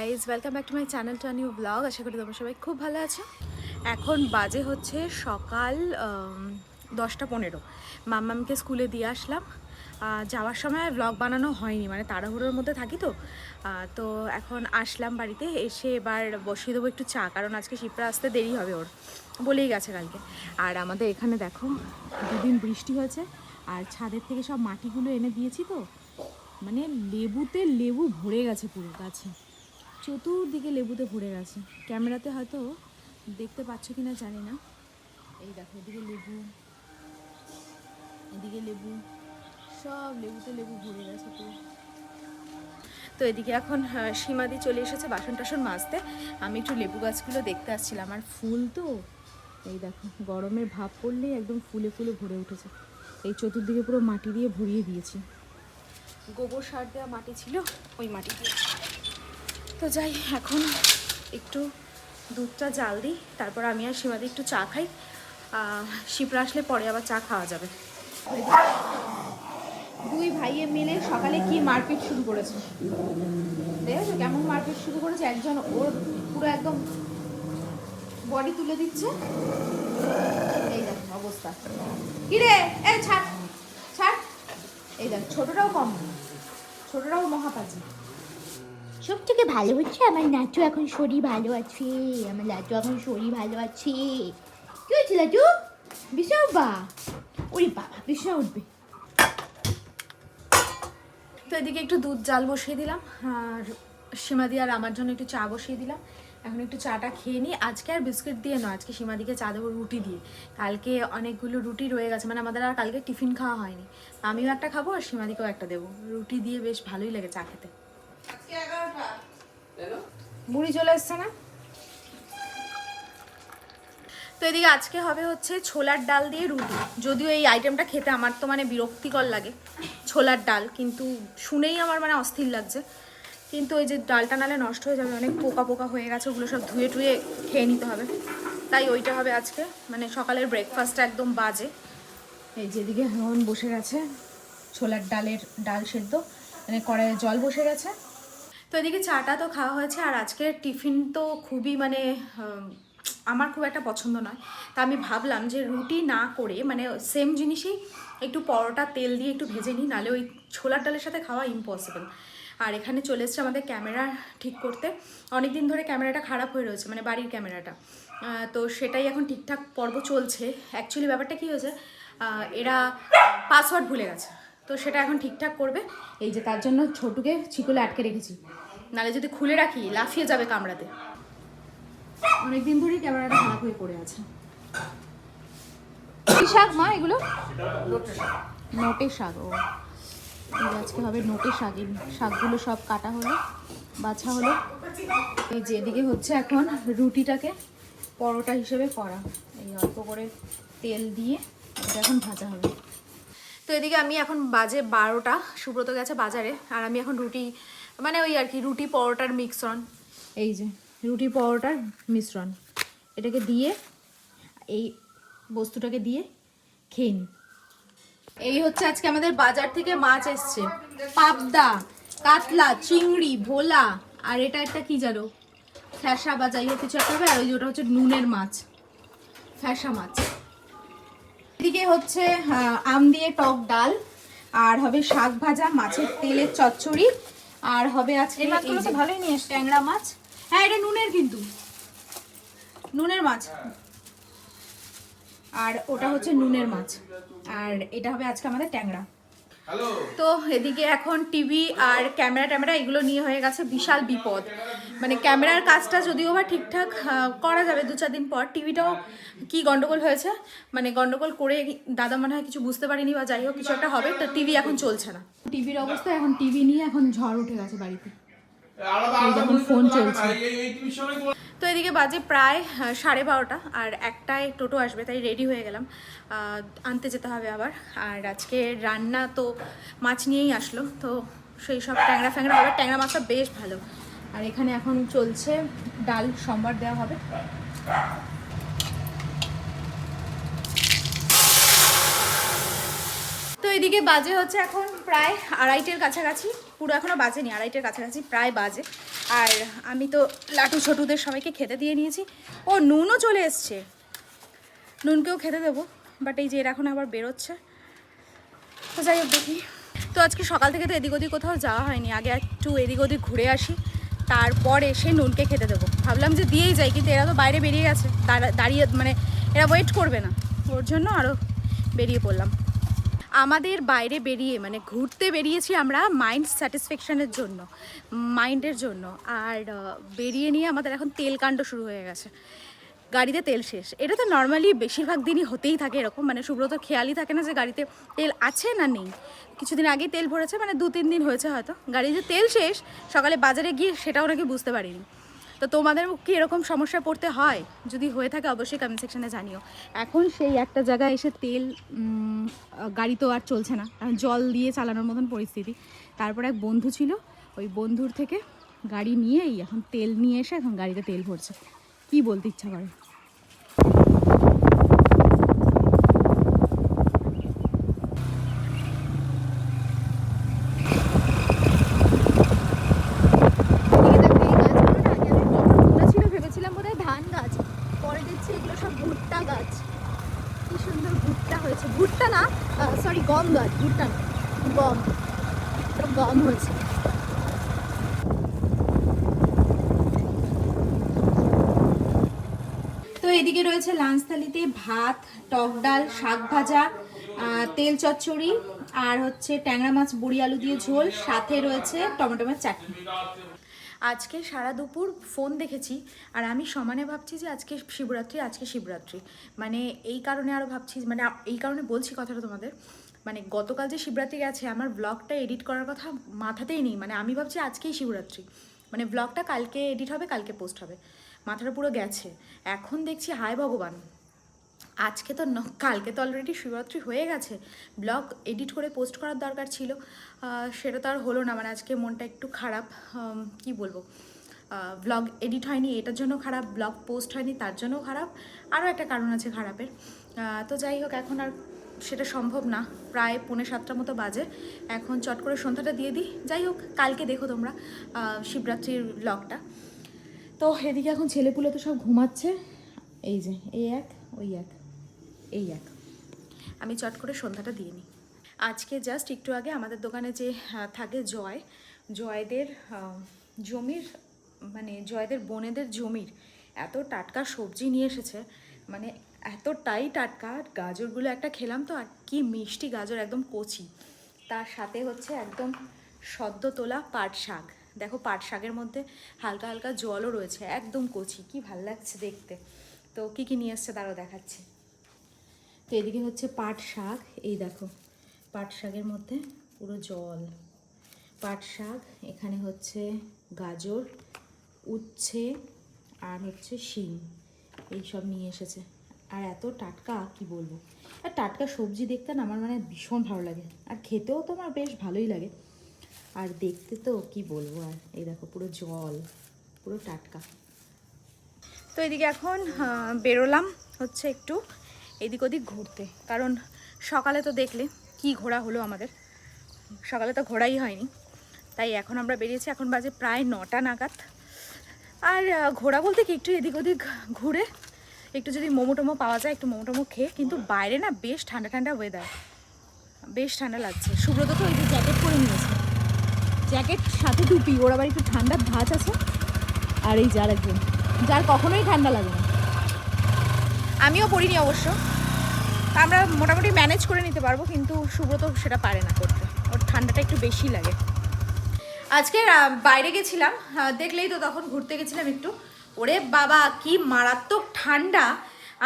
Guys welcome back to my channel to new blog আশা করি তোমরা সবাই খুব ভালো আছো। এখন বাজে হচ্ছে সকাল দশটা পনেরো। মাম্মামকে স্কুলে দিয়ে আসলাম। যাওয়ার সময় ব্লগ বানানো হয়নি মানে তাড়াহুড়োর মধ্যে থাকি তো। তো এখন আসলাম বাড়িতে, এসে এবার বসিয়ে দেবো একটু চা, কারণ আজকে শিপরা আসতে দেরি হবে ওর। বলেই গেছে কালকে। আর আমাদের এখানে দেখো, দুদিন বৃষ্টি হয়েছে, আর ছাদের থেকে সব মাটিগুলো এনে দিয়েছি তো। মানে লেবুতে লেবু ভরে গেছে পুরো গাছে। চতুর্দিকে লেবুতে ভরে গেছে। ক্যামেরাতে হয়তো দেখতে পাচ্ছ কিনা জানি না। এই দেখো, এদিকে লেবু এদিকে লেবু, সব লেবুতে লেবু ভরে গেছে পুরো তো এদিকে এখন সীমাদি চলে এসেছে বাসন টাসন মাজতে। আমি একটু লেবু গাছগুলো দেখতে আসছিলাম। আর ফুল তো, এই দেখো, গরমের ভাব পড়লেই একদম ফুলে ফুলে ভরে উঠেছে। এই চতুর্দিকে পুরো মাটি দিয়ে ভরিয়ে দিয়েছি। গোবর সার দেওয়া মাটি ছিল, ওই মাটি দিয়ে। তো যাই, এখন একটু দুধটা জাল দিই, তারপর আমি আর সীমাদি একটু চা খাই। শিপ্রা আসলে পরে আবার চা খাওয়া যাবে। দুই ভাইয়ে মিলে সকালে কি মারপিট শুরু করেছে? দেখেছ কেমন মারপিট শুরু করেছে, একজন ওর পুরো একদম বডি তুলে দিচ্ছে। এই দেখ, অবস্থা। কিরে? এই ছাড় ছাড়। এই দেখ, ছোটটাও কম। ছোটটাও মহাপাজি। সব থেকে ভালো হচ্ছে? আমার নাচু এখন শরীর ভালো আছে। আমার লাচু এখন শরীর ভালো আছে। কি হয়েছে লাচু বিশা উঠবা? ওরে বাবা বিশা উঠবে। তো এদিকে একটু দুধ, জাল বসিয়ে দিলাম। আর সীমাদি আর আমার জন্য একটু চা বসিয়ে দিলাম। এখন একটু চাটা খেয়ে নিই। আজকে আর বিস্কিট দিয়ে নয়, আজকে সীমাদিকে চা দেবো রুটি দিয়ে। কালকে অনেকগুলো রুটি রয়ে গেছে। মানে আমাদের আর কালকে টিফিন খাওয়া হয়নি। আমিও একটা খাব আর সীমাদিকেও একটা দেবো। রুটি দিয়ে বেশ ভালোই লাগে চা খেতে। বুড়ি চলে এসছে না? তো এদিকে আজকে হবে হচ্ছে ছোলার ডাল দিয়ে রুটি। যদিও এই আইটেমটা খেতে আমার তো মানে বিরক্তিকর লাগে ছোলার ডাল কিন্তু শুনেই আমার মানে অস্থির লাগছে। কিন্তু ওই যে ডালটা নালে নষ্ট হয়ে যাবে অনেক পোকা পোকা হয়ে গেছে ওগুলো সব ধুয়ে টুয়ে খেয়ে নিতে হবে। তাই ওইটা হবে আজকে। মানে সকালের ব্রেকফাস্টটা একদম বাজে। এই যেদিকে এখন বসে গেছে ছোলার ডালের ডাল সেদ্ধ মানে কড়াইয়ে জল বসে গেছে তো এদিকে চাটা তো খাওয়া হয়েছে আর আজকের টিফিন তো খুবই মানে আমার খুব একটা পছন্দ নয়। তা আমি ভাবলাম যে রুটি না করে মানে সেম জিনিসই একটু পরোটা, তেল দিয়ে একটু ভেজে নিই, নাহলে ওই ছোলার ডালের সাথে খাওয়া ইম্পসিবল আর এখানে চলে এসছে আমাদের ক্যামেরা ঠিক করতে। অনেক দিন ধরে ক্যামেরাটা খারাপ হয়ে রয়েছে মানে বাড়ির ক্যামেরাটা। তো সেটাই এখন ঠিকঠাক পর্ব চলছে। অ্যাকচুয়ালি ব্যাপারটা কী হয়েছে এরা পাসওয়ার্ড ভুলে গেছে। তো সেটা এখন ঠিকঠাক করবে। এই যে তার জন্য ছোটুকে চিকুলে আটকে রেখেছি। নাহলে যদি খুলে রাখি, লাফিয়ে যাবে কামড়াতে। অনেকদিন ধরেই ক্যামেরাটা খারাপ হয়ে পড়ে আছে। কি শাক মা এগুলো? নোটে শাক, ও। আজকে হবে নোটে শাক। শাকগুলো সব কাটা হলো, বাছা হলো। এই যে এদিকে হচ্ছে এখন রুটিটাকে পরোটা হিসেবে করা। এই অল্প করে তেল দিয়ে এটা এখন ভাজা হবে। তো এদিকে আমি এখন বাজে বারোটা, সুব্রত গেছে বাজারে, আর আমি এখন রুটি মানে ওই আর কি, রুটি পরোটার মিশ্রণ। এই যে, রুটি পরোটার মিশ্রণ। এটাকে দিয়ে, এই বস্তুটাকে দিয়ে খেয়ে নিই। এই হচ্ছে আজকে আমাদের বাজার থেকে মাছ এসছে। পাবদা, কাতলা, চিংড়ি, ভোলা, আর এটা একটা কি জানো? ফ্যাসা বা যাই হোক কিছু একটা হবে, আর ওই যে ওটা হচ্ছে নুনের মাছ। ফ্যাসা মাছ। এদিকে হচ্ছে আম দিয়ে টক ডাল আর হবে শাক ভাজা মাছের তেলের চচ্চড়ি আর হবে আজকে এই মাছগুলো তো ভালোই নিয়ে এসছে। ট্যাংরা মাছ। হ্যাঁ এটা নুনের কিন্তু। নুনের মাছ। আর ওটা হচ্ছে নুনের মাছ। আর এটা হবে আজকে আমাদের ট্যাংরা। তো এদিকে এখন টিভি আর ক্যামেরা ট্যামেরা এগুলো নিয়ে হয়ে গেছে বিশাল বিপদ। মানে ক্যামেরার কাজটা যদিও বা ঠিকঠাক করা যাবে দু চার দিন পর টিভিটাও কি গন্ডগোল হয়েছে? মানে গন্ডগোল করে দাদা মনে হয় কিছু বুঝতে পারিনি বা যাই হোক কিছু একটা হবে তো টিভি এখন চলছে না। টিভির অবস্থা এখন টিভি নিয়ে এখন ঝড় উঠে গেছে বাড়িতে। ফোন চলছে। তো এদিকে বাজে প্রায় সাড়ে বারোটা, আর একটায় টোটো আসবে, তাই রেডি হয়ে গেলাম। আনতে যেতে হবে আবার। আর আজকে রান্না তো মাছ নিয়েই আসলো, তো সেই সব ট্যাংরা ফ্যাংরা হবে। ট্যাংরা মাছটা বেশ ভালো। আর এখানে এখন চলছে ডাল, সম্বার দেওয়া হবে। তো এদিকে বাজে হচ্ছে এখন প্রায় আড়াইটের কাছাকাছি, পুরো এখনও বাজেনি, আড়াইটের কাছাকাছি প্রায় বাজে। আর আমি তো লাটু ছোটুদের সবাইকে খেতে দিয়ে নিয়েছি। ও নুনও চলে এসছে। নুনকেও খেতে দেবো বাট এই যে এর এখন আবার বেরোচ্ছে। তো যাই হোক দেখি। তো আজকে সকাল থেকে তো এদিক ওদিক কোথাও যাওয়া হয়নি, আগে একটু এদিক ওদিক ঘুরে আসি। তারপর এসে নুনকে খেতে দেবো। ভাবলাম যে দিয়েই যাই, কিন্তু এরা তো বাইরে বেরিয়ে গেছে। দাঁড়া- দাঁড়িয়ে মানে এরা ওয়েট করবে না। ওর জন্য আরও বেরিয়ে পড়লাম। আমাদের বাইরে বেরিয়ে মানে ঘুরতে বেরিয়েছি আমরা মাইন্ড স্যাটিসফ্যাকশনের জন্য মাইন্ডের জন্য। আর বেরিয়ে নিয়ে আমাদের এখন তেল কাণ্ড শুরু হয়ে গেছে। গাড়িতে তেল শেষ। এটা তো নর্মালি বেশিরভাগ দিনই হতেই থাকে এরকম মানে সুব্রত খেয়ালই থাকে না যে গাড়িতে তেল আছে না নেই। কিছুদিন আগে তেল ভরেছে মানে দু তিন দিন হয়েছে হয়তো। গাড়ি যে তেল শেষ, সকালে বাজারে গিয়ে সেটাও নাকি বুঝতে পারিনি। তো তোমাদের কি এরকম সমস্যা পড়তে হয়? যদি হয়ে থাকে, অবশ্যই কমেন্ট সেকশানে জানিও। এখন সেই একটা জায়গায় এসে তেল গাড়ি তো আর চলছে না। কারণ জল দিয়ে চালানোর মতন পরিস্থিতি। তারপর এক বন্ধু ছিল, ওই বন্ধুর থেকে গাড়ি নিয়েই এখন তেল নিয়ে এসে এখন গাড়িতে তেল ভরছে। কি বলতে ইচ্ছা করে ছিল ভেবেছিলাম বোধহয় ধান গাছ পরে দেখছি এগুলো সব ভুট্টা গাছ কি সুন্দর ভুট্টা হয়েছে ভুট্টা না সরি গম গাছ ভুট্টা না গম সব গম হয়েছে তো এদিকে রয়েছে লাঞ্চ থালিতে ভাত, টক ডাল, শাক ভাজা তেল চচ্চড়ি, আর হচ্ছে ট্যাংরা মাছ, বড়ি, আলু দিয়ে ঝোল, সাথে রয়েছে টমেটো মাছ চাটনি। আজকে সারা দুপুর ফোন দেখেছি, আর আমি সমানে ভাবছি যে আজকে শিবরাত্রি আজকে শিবরাত্রি। মানে এই কারণে আরও ভাবছি মানে এই কারণে বলছি কথাটা তোমাদের। মানে গতকাল যে শিবরাত্রি গেছে, আমার ব্লগটা এডিট করার কথা মাথাতেই নেই। মানে আমি ভাবছি আজকেই শিবরাত্রি। মানে ব্লগটা কালকে এডিট হবে, কালকে পোস্ট হবে। মাথাটা পুরো গেছে। এখন দেখছি, হায় ভগবান! আজকে তো কালকে তো অলরেডি শিবরাত্রি হয়ে গেছে। ব্লগ এডিট করে পোস্ট করার দরকার ছিল। সেটা তো আর হলো না মানে আজকে মনটা একটু খারাপ। কি বলব? ব্লগ এডিট হয়নি, এটার জন্য খারাপ ব্লগ পোস্ট হয়নি, তার জন্য খারাপ। আরও একটা কারণ আছে খারাপের। তো যাই হোক, এখন আর সেটা সম্ভব না। প্রায় পৌনে সাতটার মতো বাজে। এখন চট করে সন্ধ্যাটা দিয়ে দিই। যাই হোক, কালকে দেখো তোমরা শিবরাত্রির ব্লগটা তো এদিকে এখন ছেলেপুলে তো সব ঘুমাচ্ছে। এই যে, এই এক, ওই এক, এই এক। আমি চট করে সন্ধ্যাটা দিয়ে নিই। আজকে জাস্ট একটু আগে আমাদের দোকানে যে থাকে জয়, জয়দের জমির মানে জয়দের বোনেদের জমির এত টাটকা সবজি নিয়ে এসেছে। মানে এতটাই টাটকা গাজরগুলো একটা খেলাম তো, আর কি মিষ্টি গাজর, একদম কচি। তার সাথে হচ্ছে একদম সদ্য তোলা পাট শাক। দেখো পাট শাকের মধ্যে হালকা হালকা জলও রয়েছে, একদম কচি, কি ভালো লাগছে দেখতে। তো কি কি নিয়ে এসছে তারও দেখাচ্ছি। তো এদিকে হচ্ছে পাট শাক, এই দেখো, পাট শাকের মধ্যে পুরো জল। পাট শাক, এখানে হচ্ছে গাজর, উচ্ছে, আর হচ্ছে শিম এইসব নিয়ে এসেছে। আর এত টাটকা, কি বলব? আর টাটকা সবজি দেখতে না আমার মানে ভীষণ ভালো লাগে। আর খেতেও তো আমার বেশ ভালোই লাগে। আর দেখতে তো কি বলব আর? এই দেখো, পুরো জল, পুরো টাটকা। তো এদিকে এখন বেরোলাম হচ্ছে একটু এদিক ওদিক ঘুরতে। কারণ সকালে তো দেখলে কি ঘোরা হলো আমাদের। সকালে তো ঘোরাই হয়নি। তাই এখন আমরা বেরিয়েছি, এখন বাজে প্রায় নটা নাগাদ। আর ঘোরা বলতে কি, একটু এদিক ওদিক ঘুরে, একটু যদি মোমো টোমো পাওয়া যায়, একটু মোমো টোমো খেয়ে, কিন্তু বাইরে না বেশ ঠান্ডা ঠান্ডা ওয়েদার বেশ ঠান্ডা লাগছে। সুব্রত তো ওই যে জ্যাকেট পরে নিয়েছে। জ্যাকেট, সাথে টুপি। ওর আবার একটু ঠান্ডার ধাঁচ আছে। আর এই যার একজন। যার কখনোই ঠান্ডা লাগে না। আমিও পড়িনি অবশ্য। আমরা মোটামুটি ম্যানেজ করে নিতে পারব, কিন্তু সুব্রত সেটা পারে না করতে। ওর ঠান্ডাটা একটু বেশি লাগে। আজকে বাইরে গেছিলাম। দেখলেই তো তখন ঘুরতে গেছিলাম একটু। ওরে বাবা, কি মারাত্মক ঠান্ডা।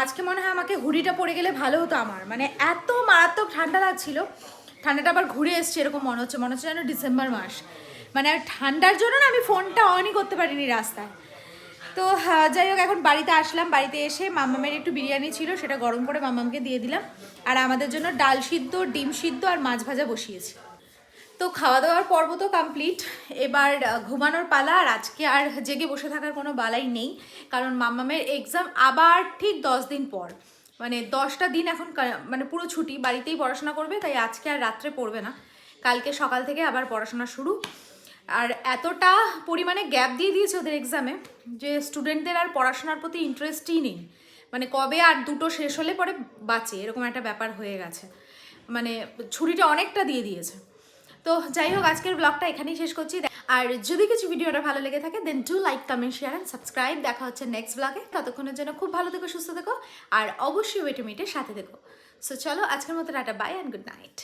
আজকে মনে হয় আমাকে হুডিটা পড়ে গেলে ভালো হতো আমার। মানে এত মারাত্মক ঠান্ডা লাগছিল। ঠান্ডাটা আবার ঘুরে এসছে, এরকম মনে হচ্ছে মনে হচ্ছে যেন ডিসেম্বর মাস। মানে আর ঠান্ডার জন্য না আমি ফোনটা অনই করতে পারিনি রাস্তায়। তো যাই হোক, এখন বাড়িতে আসলাম, বাড়িতে এসে মামামের একটু বিরিয়ানি ছিল, সেটা গরম করে মামামকে দিয়ে দিলাম। আর আমাদের জন্য ডাল সিদ্ধ, ডিম সিদ্ধ আর মাছ ভাজা বসিয়েছি। তো খাওয়া দাওয়ার পর্ব তো কমপ্লিট এবার ঘুমানোর পালা, আর আজকে আর জেগে বসে থাকার কোনো বালাই নেই। কারণ মাম্মামের এক্সাম আবার ঠিক দশ দিন পর। মানে দশটা দিন এখন মানে পুরো ছুটি, বাড়িতেই পড়াশোনা করবে, তাই আজকে আর রাত্রে পড়বে না। কালকে সকাল থেকে আবার পড়াশোনা শুরু। আর এতটা পরিমাণে গ্যাপ দিয়ে দিয়েছে ওদের এক্সামে যে স্টুডেন্টদের আর পড়াশোনার প্রতি ইন্টারেস্টই নেই। মানে কবে আর দুটো শেষ হলে পরে বাঁচে, এরকম একটা ব্যাপার হয়ে গেছে। মানে ছুটিটা অনেকটা দিয়ে দিয়েছে। তো যাই হোক, আজকের ব্লগটা এখানেই শেষ করছি। আর যদি কিছু ভিডিওটা ভালো লেগে থাকে then do like comment share and subscribe দেখা হচ্ছে নেক্সট ব্লগে ততক্ষণের জন্য খুব ভালো থেকো, সুস্থ থেকো, আর অবশ্যই ওয়েটমিটের সাথে থেকো। সো চলো, আজকের মতো tata bye and good night